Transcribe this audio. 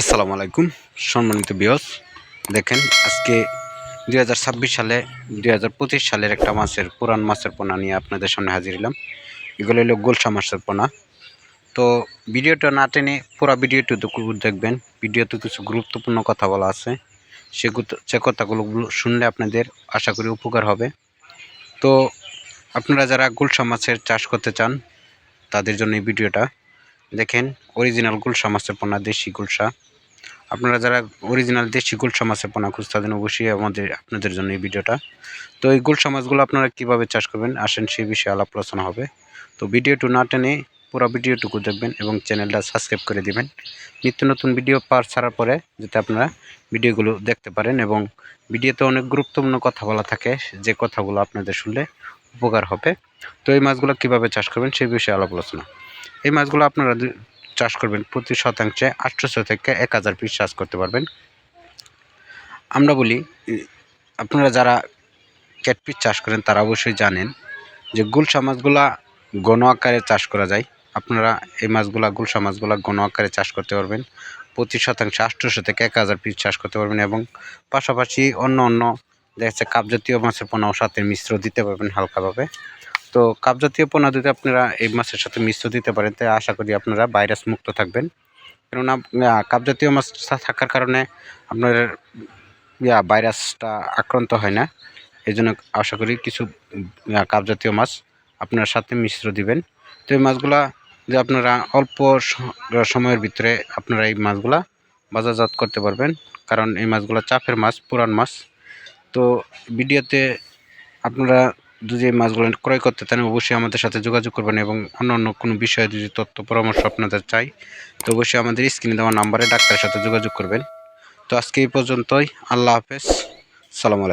আসসালামু আলাইকুম, সম্মানিত বিয়স দেখেন, আজকে দু হাজার ছাব্বিশ সালে দু হাজার পঁচিশ সালের একটা মাছের, পুরান মাছের পোনা নিয়ে আপনাদের সামনে হাজির হলাম। এগুলো হলো গোলসা মাছের পোনা। তো ভিডিওটা না টেনে পুরো ভিডিওটুকু দেখবেন, ভিডিওতে কিছু গুরুত্বপূর্ণ কথা বলা আছে। সেগুলো সে কথাগুলো শুনলে আপনাদের আশা করি উপকার হবে। তো আপনারা যারা গুলশা মাছের চাষ করতে চান, তাদের জন্য এই ভিডিওটা। দেখেন অরিজিনাল গুলশা মাছের পোনা, দেশি গুলশা। আপনারা যারা অরিজিনাল দেশি গুলশা মাছের পোনা খুঁজতেছেন অবশ্যই আমাদের, আপনাদের জন্য এই ভিডিওটা। তো এই গুলশা মাছগুলো আপনারা কীভাবে চাষ করবেন, আসেন সেই বিষয়ে আলাপ আলোচনা হবে। তো ভিডিওটু না টেনে পুরো ভিডিওটুকু দেখবেন এবং চ্যানেলটা সাবস্ক্রাইব করে দিবেন। নিত্য নতুন ভিডিও পার ছাড়ার পরে যাতে আপনারা ভিডিওগুলো দেখতে পারেন এবং ভিডিওতে অনেক গুরুত্বপূর্ণ কথা বলা থাকে, যে কথাগুলো আপনাদের শুনলে উপকার হবে। তো এই মাছগুলো কীভাবে চাষ করবেন সেই বিষয়ে আলাপ আলোচনা। এই মাছগুলো আপনারা চাষ করবেন প্রতি শতাংশে আটশোশো থেকে এক হাজার পিস চাষ করতে পারবেন। আমরা বলি, আপনারা যারা ক্যাটপিস চাষ করেন, তারা অবশ্যই জানেন যে গুলশা মাছগুলা গণ আকারে চাষ করা যায়। আপনারা এই মাছগুলা, গুলশা মাছগুলা গণ আকারে চাষ করতে পারবেন। প্রতি শতাংশে আটশোশো থেকে এক হাজার পিস চাষ করতে পারবেন এবং পাশাপাশি অন্য অন্য, দেখা যাচ্ছে কাপ জাতীয় মাছের পোনাও সাথে মিশ্র দিতে পারবেন হালকাভাবে। তো কাপ জাতীয় পোনা যদি আপনারা এই মাছের সাথে মিশ্র দিতে পারেন, তাই আশা করি আপনারা ভাইরাস মুক্ত থাকবেন। কেননা কাপ জাতীয় মাছ থাকার কারণে আপনার, ইয়া, ভাইরাসটা আক্রান্ত হয় না। এই জন্য আশা করি কিছু কাপ জাতীয় মাছ আপনার সাথে মিশ্র দিবেন। তো এই মাছগুলা যে আপনারা অল্প সময়ের ভিতরে আপনারা এই মাছগুলা বাজারজাত করতে পারবেন, কারণ এই মাছগুলা চাপের মাছ, পুরান মাছ। তো ভিডিওতে আপনারা এই মাছগুলো ক্রয় করতে চান, অবশ্যই আমাদের সাথে যোগাযোগ করবেন এবং অন্য অন্য কোনো বিষয়ে যদি তথ্য, পরামর্শ আপনাদের চাই, তো অবশ্যই আমাদের স্ক্রিনে দেওয়া নাম্বারে ডাক্তারের সাথে যোগাযোগ করবেন। তো আজকে এই পর্যন্তই। আল্লাহ হাফেজ। সালাম আলাইকুম।